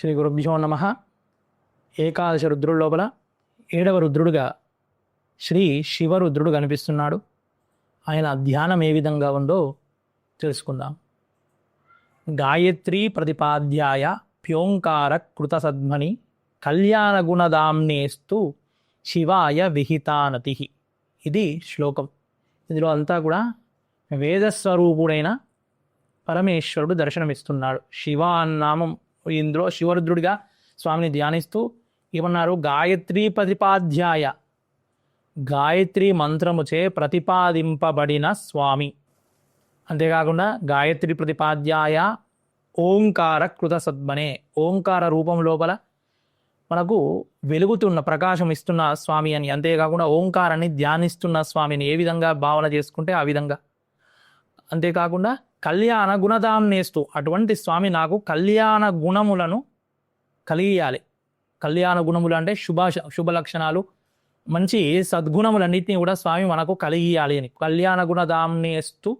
శ్రీ గురుభ్యో నమ. ఏకాదశ రుద్రుడు లోపల ఏడవ రుద్రుడుగా శ్రీ శివరుద్రుడు కనిపిస్తున్నాడు. ఆయన ధ్యానం ఏ విధంగా ఉందో తెలుసుకుందాం. గాయత్రీ ప్రతిపాద్యాయ ప్యోంకార కృతసద్మని కళ్యాణ గుణదామ్నేస్తు శివాయ విహితానతి. ఇది శ్లోకం. ఇందులో అంతా కూడా వేదస్వరూపుడైన పరమేశ్వరుడు దర్శనమిస్తున్నాడు. శివ అన్నామం ఇందులో శివరుద్రుడిగా స్వామిని ధ్యానిస్తూ ఏమన్నారు? గాయత్రీ ప్రతిపాధ్యాయ. గాయత్రి మంత్రముచే ప్రతిపాదింపబడిన స్వామి. అంతేకాకుండా గాయత్రి ప్రతిపాద్యాయ ఓంకార కృత సద్మనే. ఓంకార రూపం లోపల మనకు వెలుగుతున్న ప్రకాశం ఇస్తున్న స్వామి అని. అంతేకాకుండా ఓంకారాన్ని ధ్యానిస్తున్న స్వామిని ఏ విధంగా భావన చేసుకుంటే ఆ విధంగా. అంతేకాకుండా కళ్యాణ గుణదాన్నేస్తూ అటువంటి స్వామి నాకు కళ్యాణ గుణములను కలిగియాలి. కళ్యాణ గుణములు అంటే శుభ శుభ లక్షణాలు మంచి సద్గుణములన్నింటినీ కూడా స్వామి మనకు కలిగియాలి అని. కళ్యాణ గుణదాన్నేస్తూ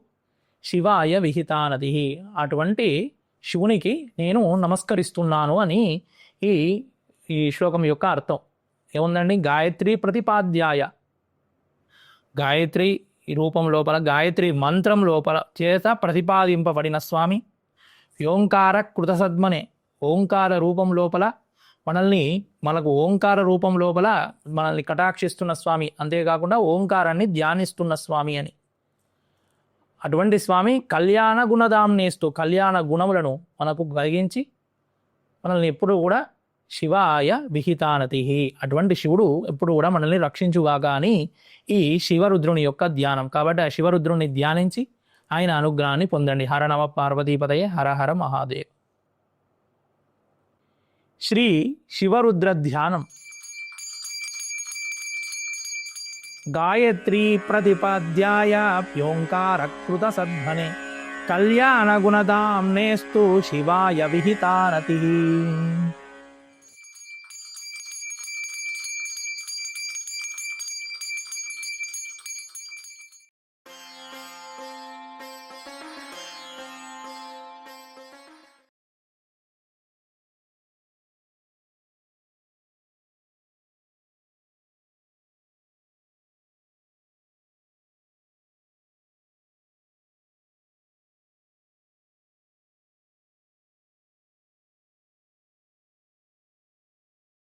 శివాయ విహితానది. అటువంటి శివునికి నేను నమస్కరిస్తున్నాను అని ఈ ఈ శ్లోకం యొక్క అర్థం. ఏముందండి? గాయత్రి ప్రతిపాద్యాయ. గాయత్రి ఈ రూపం లోపల గాయత్రి మంత్రం లోపల చేత ప్రతిపాదింపబడిన స్వామి. ఓంకార కృతసద్మనే ఓంకార రూపం లోపల మనల్ని మనకు ఓంకార రూపం లోపల మనల్ని కటాక్షిస్తున్న స్వామి. అంతేకాకుండా ఓంకారాన్ని ధ్యానిస్తున్న స్వామి అని. అటువంటి స్వామి కళ్యాణ గుణదాంనేస్తూ కళ్యాణ గుణములను మనకు కలిగించి మనల్ని ఎప్పుడు కూడా శివాయ విహితానతి. అటువంటి శివుడు ఎప్పుడు కూడా మనల్ని రక్షించుగాగా అని ఈ శివరుద్రుని యొక్క ధ్యానం. కాబట్టి ఆ శివరుద్రుని ధ్యానించి ఆయన అనుగ్రహాన్ని పొందండి. హర నమ పార్వతీపదయే హరహర మహాదేవ్. శ్రీ శివరుద్ర ధ్యానం. గాయత్రీ ప్రతిపాద్యాయ సద్భనే. కళ్యాణ నేస్తు శివాయ విహితానతి.